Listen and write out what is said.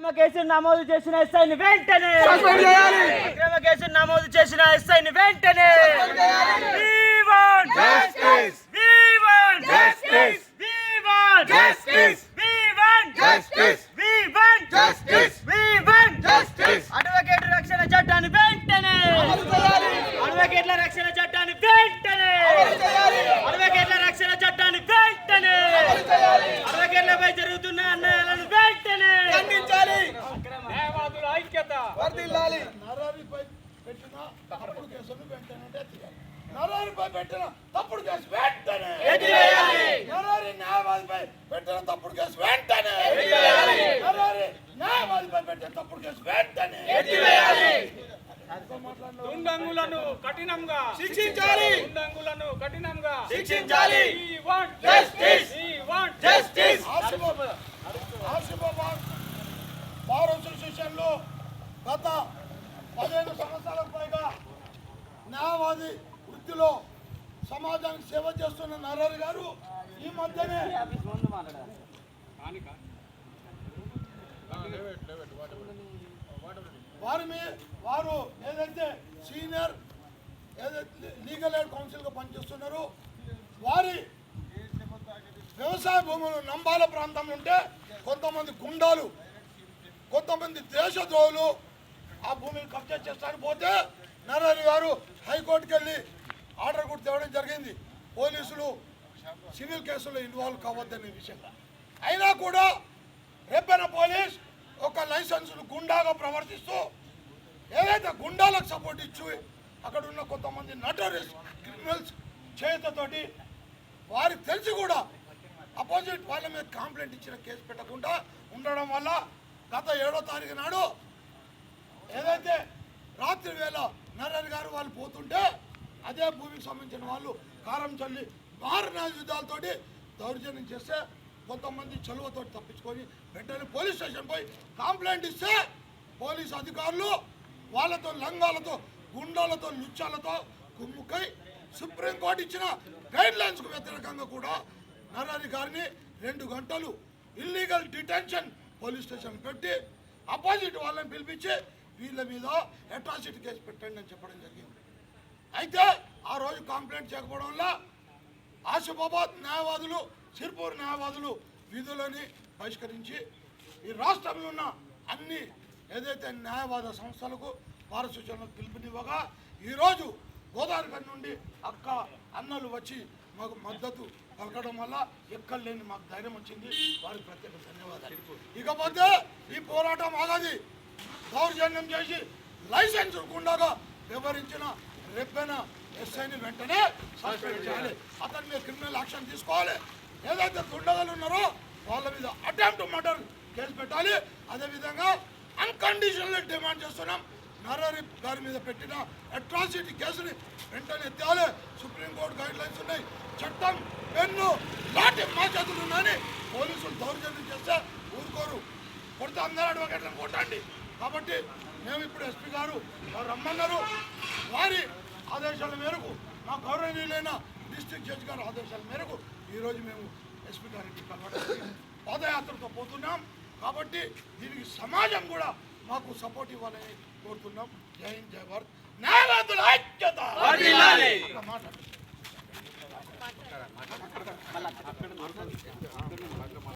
అక్రమ కేసులు నమోదు చేసిన ఎస్ఐని వెంటనే. అక్రమ కేసులు నమోదు చేసిన ఎస్ఐని వెంటనే నరారిపై పెట్టిన తప్పుడు కేసులు వెంటనే. నరారిపై పెట్టిన తప్పుడు కేసు వెంటనే నరారి న్యాయవాదిపై పెట్టిన తప్పుడు కేసు వెంటనే నరారి న్యాయవాదిపై పెట్టిన తప్పుడు కేసు వెంటనే దుండంగులను కఠినంగా శిక్షించాలి. దుండంగులను కఠినంగా శిక్షించాలి. Want justice Asifabad Asifabad bar అసోసియేషన్లో గత పదిహేను సంవత్సరాలకు పైగా న్యాయవాది వృత్తిలో సమాజానికి సేవ చేస్తున్న నరారి గారు ఈ మధ్యనే వారి మీ వారు ఏదైతే సీనియర్ ఏదైతే లీగల్ ఎయిడ్ కౌన్సిల్గా పనిచేస్తున్నారో వారి వ్యవసాయ భూములు నంబాల ప్రాంతంలో ఉంటే కొంతమంది గుండాలు కొంతమంది దేశద్రోహులు ఆ భూమిని కబ్జా చేస్తానికి పోతే నారాయణ గారు హైకోర్టుకి వెళ్ళి ఆర్డర్ కూడా తేవడం జరిగింది. పోలీసులు సివిల్ కేసులో ఇన్వాల్వ్ కావద్దనే విషయంగా అయినా కూడా రేపైన పోలీస్ ఒక లైసెన్స్ గుండాగా ప్రవర్తిస్తూ ఏదైతే గుండాలకు సపోర్ట్ ఇచ్చి అక్కడ ఉన్న కొంతమంది నటోరియస్ క్రిమినల్స్ చేతతోటి వారికి తెలిసి కూడా అపోజిట్ వాళ్ళ మీద కంప్లైంట్ ఇచ్చిన కేసు పెట్టకుండా ఉండడం వల్ల గత ఏడో తారీఖు నాడు ఏదైతే రాత్రి వేళ నరేన్ గారు వాళ్ళు పోతుంటే అదే భూమికి సంబంధించిన వాళ్ళు కారం చల్లి మారణ యుద్ధాలతోటి దౌర్జన్యం చేస్తే కొంతమంది చలువతో తప్పించుకొని వెంటనే పోలీస్ స్టేషన్ పోయి కంప్లైంట్ ఇస్తే పోలీస్ అధికారులు వాళ్ళతో లంగాలతో గుండాలతో లుచ్చాలతో కుమ్ముకై సుప్రీంకోర్టు ఇచ్చిన గైడ్ లైన్స్కు వ్యతిరేకంగా కూడా నరారి గారిని రెండు గంటలు ఇల్లీగల్ డిటెన్షన్ పోలీస్ స్టేషన్ పెట్టి అపోజిట్ వాళ్ళని పిలిపించి వీళ్ళ మీద అట్రాసిటీ కేసు పెట్టండి అని చెప్పడం జరిగింది. అయితే ఆ రోజు కంప్లైంట్ చేయకపోవడం వల్ల ఆసిఫాబాద్ న్యాయవాదులు సిర్పూర్ న్యాయవాదులు విధులని బహిష్కరించి ఈ రాష్ట్రంలో ఉన్న అన్ని ఏదైతే న్యాయవాద సంస్థలకు వారి పిలుపునివ్వగా ఈరోజు గోదావరి నుండి అక్క అన్నలు వచ్చి మాకు మద్దతు పలకడం వల్ల ఎక్కడ లేని మాకు ధైర్యం వచ్చింది. వారికి ప్రత్యేక ధన్యవాదాలు. ఇకపోతే ఈ పోరాటం ఆగది. దౌర్జన్యం చేసి లైసెన్స్ గుండాగా వివరించిన రెప్పెన ఎస్ఐని వెంటనే సస్పెండ్ చేయాలి. అతని మీద క్రిమినల్ యాక్షన్ తీసుకోవాలి. ఏదైతే దుండగలు ఉన్నారో వాళ్ళ మీద అటెంప్ట్ మర్డర్ కేసు పెట్టాలి. అదేవిధంగా అన్కండిషనల్ డిమాండ్ చేస్తున్నాం. నరహరి గారి మీద పెట్టిన అట్రాసిటీ కేసుని వెంటనే ఎత్తాలి సుప్రీంకోర్టు గైడ్ లైన్స్ ఉన్నాయి. చట్టం పెన్ను లాంటి మా చేతులు ఉన్నాయని పోలీసులు దౌర్జన్యం చేస్తే ఊరుకోరు. కొడితే అందరూ అడ్వకేట్లను కొట్టండి. కాబట్టి మేము ఇప్పుడు ఎస్పీ గారు రమ్మన్నారు. వారి ఆదేశాల మేరకు మా గౌరవనీయులైన డిస్ట్రిక్ట్ జడ్జి గారి ఆదేశాల మేరకు ఈరోజు మేము ఎస్పీ గారికి కలవడానికి పాదయాత్రతో పోతున్నాం. కాబట్టి దీనికి సమాజం కూడా మాకు సపోర్ట్ ఇవ్వాలని కోరుతున్నాం. జై హింద్ జై భారత్. న్యాయవాదుల ఐక్యత!